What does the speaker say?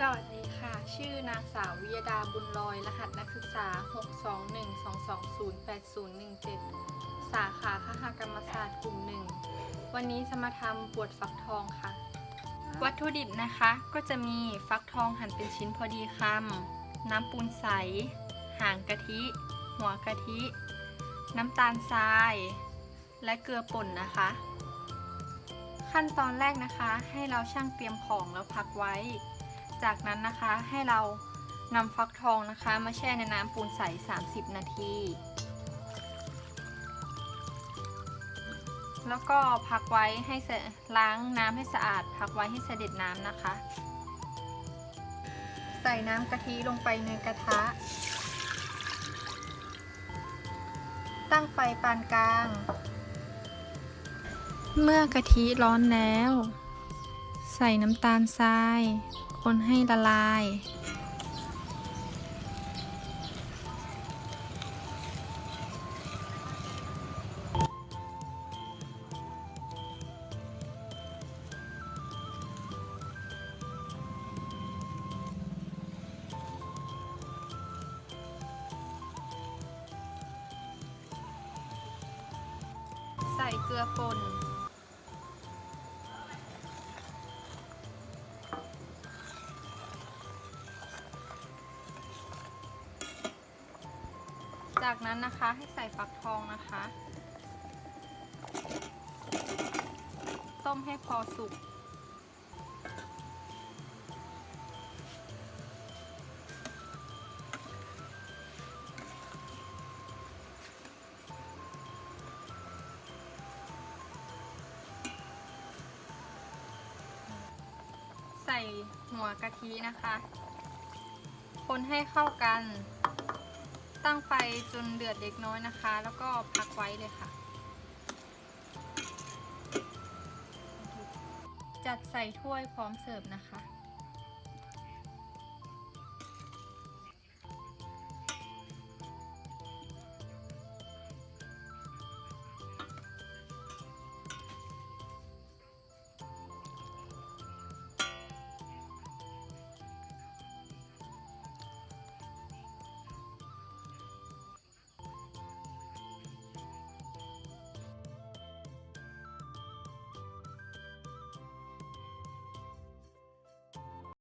สวัสดีค่ะ ชื่อนางสาววิยดาบุญลอย รหัสนักศึกษา 621220817 สาขาคหกรรมศาสตร์กลุ่มหนึ่ง วันนี้จะมาทำบวดฟักทองค่ะ วัตถุดิบนะคะก็จะมีฟักทองหั่นเป็นชิ้นพอดีคำ น้ำปูนใส หางกะทิ หัวกะทิ น้ำตาลทราย และเกลือป่นนะคะ ขั้นตอนแรกนะคะ ให้เราช่างเตรียมของแล้วพักไว้ จากนั้นนะคะให้เรานำฟักทองนะคะ มาแช่ในน้ำปูนใส 30 นาที แล้วก็พักไว้ให้ล้างน้ำให้สะอาด พักไว้ให้เสด็จน้ำนะคะ ใส่น้ำกะทิลงไปในกระทะ ตั้งไฟปานกลาง เมื่อกะทิร้อนแล้ว ใส่น้ำตาลทราย คนให้ละลาย ใส่เกลือป่น จากนั้นนะคะให้ใส่ฟักทองนะคะ ต้มให้พอสุก ใส่หัวกะทินะคะ คนให้เข้ากัน ตั้งไฟจนเดือดเล็กน้อยนะคะ แล้วก็พักไว้เลยค่ะ จัดใส่ถ้วยพร้อมเสิร์ฟนะคะ